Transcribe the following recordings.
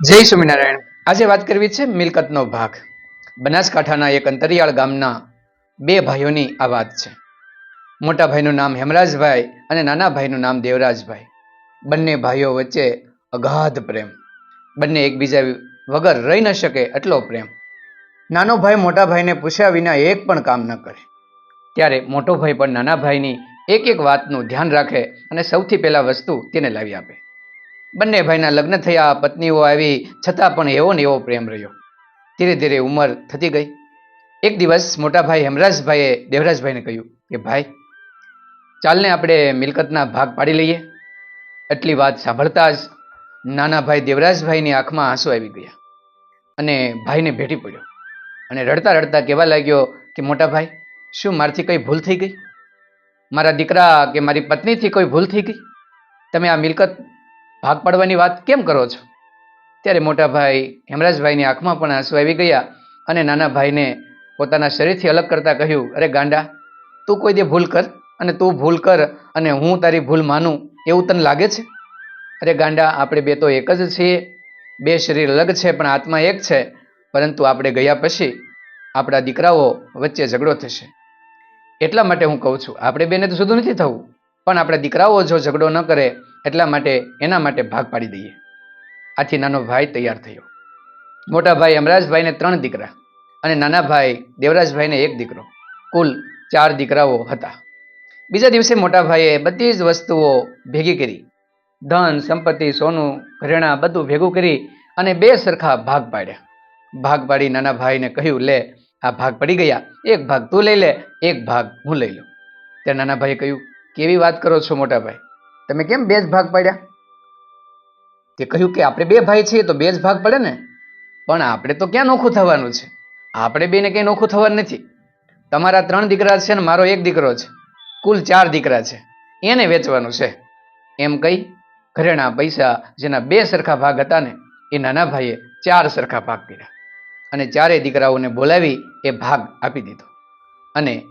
જય સ્વામિનારાયણ. આજે વાત કરવી છે મિલકતનો ભાગ. બનાસકાંઠાના એક અંતરિયાળ ગામના બે ભાઈઓની આ વાત છે. મોટા ભાઈનું નામ હેમરાજભાઈ અને નાના ભાઈનું નામ દેવરાજભાઈ. બંને ભાઈઓ વચ્ચે અગાધ પ્રેમ. બંને એકબીજા વગર રહી ન શકે એટલો પ્રેમ. નાનો ભાઈ મોટા ભાઈને પૂછ્યા વિના એક પણ કામ ન કરે. ત્યારે મોટો ભાઈ પણ નાના ભાઈની એક એક વાતનું ધ્યાન રાખે અને સૌથી પહેલાં વસ્તુ તેને લાવી આપે. બંને ભાઈના લગ્ન થયા, પત્નીઓ આવી, છતાં પણ એવો ને એવો પ્રેમ રહ્યો. ધીરે ધીરે ઉંમર થતી ગઈ. એક દિવસ મોટા ભાઈ હેમરાજભાઈએ દેવરાજભાઈને કહ્યું કે, ભાઈ, ચાલને આપણે મિલકતના ભાગ પાડી લઈએ. એટલી વાત સાંભળતા જ નાના ભાઈ દેવરાજભાઈની આંખમાં આંસુ આવી ગયા અને ભાઈને ભેટી પડ્યો. અને રડતા રડતા કહેવા લાગ્યો કે મોટા ભાઈ શું મારથી કંઈ ભૂલ થઈ ગઈ? મારા દીકરા કે મારી પત્નીથી કોઈ ભૂલ થઈ ગઈ? તમે આ મિલકત ભાગ પાડવાની વાત કેમ કરો છો? ત્યારે મોટા ભાઈ હેમરાજભાઈની આંખમાં પણ આંસુ આવી ગયા અને નાના ભાઈને પોતાના શરીરથી અલગ કરતા કહ્યું, અરે ગાંડા, તું કોઈ દે ભૂલ કર અને તું ભૂલ કર અને હું તારી ભૂલ માનું, એવું તને લાગે છે? અરે ગાંડા, આપણે બે તો એક જ છીએ. બે શરીર અલગ છે, પણ આત્મા એક છે. પરંતુ આપણે ગયા પછી આપણા દીકરાઓ વચ્ચે ઝઘડો થશે. એટલા માટે હું કહું છું, આપણે બેને તો જુદું નથી થવું. પણ આપણે દીકરાઓ જો ઝઘડો ન કરે એટલા માટે એના માટે ભાગ પાડી દઈએ. આથી નાનો ભાઈ તૈયાર થયો. મોટા ભાઈ અમરાજભાઈને ત્રણ દીકરા અને નાના ભાઈ દેવરાજભાઈને એક દીકરો. કુલ ચાર દીકરાઓ હતા. બીજા દિવસે મોટા ભાઈએ બધી જ વસ્તુઓ ભેગી કરી. ધન, સંપત્તિ, સોનું, ઘરેણાં બધું ભેગું કરી અને બે સરખા ભાગ પાડ્યા. ભાગ પાડી નાના ભાઈને કહ્યું, લે, આ ભાગ પડી ગયા. એક ભાગ તું લઈ લે, એક ભાગ હું લઈ લઉં. ત્યારે નાના ભાઈએ કહ્યું કેવી વાત કરો છો મોટા ભાઈ તમે કેમ બે જ ભાગ પાડ્યા? તે કહ્યું કે આપણે બે ભાઈ છીએ તો બે જ ભાગ પડે ને? પણ આપણે તો ક્યાં નોખું થવાનું છે? આપણે બેને કંઈ નોખું થવાનું નથી. તમારા ત્રણ દીકરા છે ને મારો એક દીકરો છે. કુલ ચાર દીકરા છે. એને વેચવાનું છે. એમ કહી ઘરેણા પૈસા જેના બે સરખા ભાગ હતા ને, એ નાના ભાઈએ ચાર સરખા ભાગ કર્યા. અને ચારેય દીકરાઓને બોલાવી એ ભાગ આપી દીધો. અને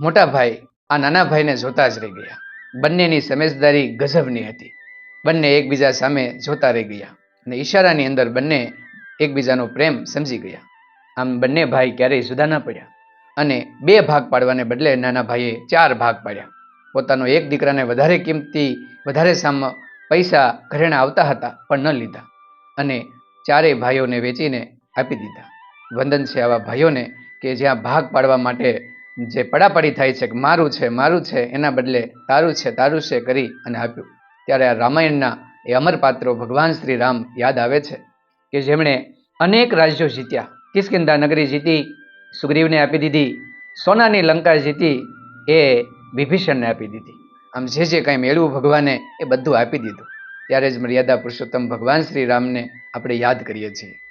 મોટા ભાઈ આ નાના ભાઈને જોતા જ રહી ગયા. બંનેની સમજદારી ગજબની હતી. બંને એકબીજા સામે જોતા રહી ગયા અને ઈશારાની અંદર બંને એકબીજાનો પ્રેમ સમજી ગયા. આમ બંને ભાઈ ક્યારેય જુદા ન પડ્યા અને બે ભાગ પાડવાને બદલે નાના ભાઈએ ચાર ભાગ પાડ્યા. પોતાનો એક દીકરાને વધારે કિંમતી, વધારે સામ પૈસા ઘરેણા આવતા હતા પણ ન લીધા અને ચારેય ભાઈઓને વેચીને આપી દીધા. વંદન છે આવા ભાઈઓને કે જ્યાં ભાગ પાડવા માટે જે પડાપડી થાય છે કે મારું છે મારું છે, એના બદલે તારું છે તારું છે કરી અને આપ્યું. ત્યારે આ રામાયણના એ અમર પાત્રો ભગવાન શ્રી રામ યાદ આવે છે કે જેમણે અનેક રાજ્યો જીત્યા. કિસ્કિંદા નગરી જીતી, સુગ્રીવને આપી દીધી, સોનાની લંકા જીતી, એ વિભીષણને આપી દીધી. આમ જે જે કાંઈ મેળવું ભગવાને એ બધું આપી દીધું. ત્યારે જ મર્યાદા પુરુષોત્તમ ભગવાન શ્રી રામને આપણે યાદ કરીએ છીએ.